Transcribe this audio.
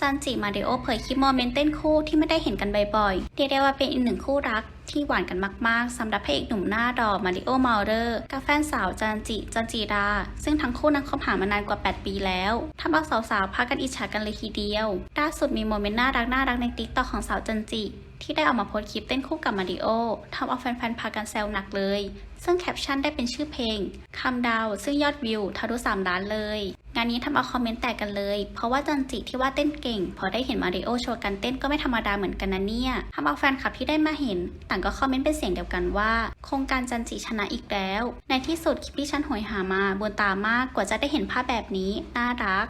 ซันจิมาริโอเผยคลิปโมเมนต์เต้นคู่ที่ไม่ได้เห็นกันบ่อยๆเรียกได้ว่าเป็นอีกหนึ่งคู่รักที่หวานกันมากๆสำหรับพระเอกหนุ่มหน้าดอมาริโอมาเรอร์กับแฟนสาวจันจิจันจีรา ซึ่งทั้งคู่นั้นคบหามานานกว่า 8 ปีแล้วทำเอาสาวๆพากันอิจฉากันเลยทีเดียวล่าสุดมีโมเมนต์น่ารักน่ารักในติ๊กต็อกของสาวจันจิที่ได้ออกมาโพสคลิปเต้นคู่กับมาริโอทำเอาแฟนๆพากันแซวหนักเลย ซึ่งแคปชั่นได้เป็นชื่อเพลงคำดาวซึ่งยอดวิวทะลุ3ล้านเลยานนี้ทำเอาคอมเมนต์แตกกันเลย เพราะว่าจันจิที่ว่าเต้นเก่ง พอได้เห็นมาริโอโชว์กันเต้นก็ไม่ธรรมดาเหมือนกันนะเนี่ยทำเอาแฟนคลับที่ได้มาเห็น ต่างก็คอมเมนต์เป็นเสียงเดียวกันว่า โครงการจันจิชนะอีกแล้ว ในที่สุดคลิปที่ฉันหอยหามาบนตามากกว่าจะได้เห็นภาพแบบนี้น่ารัก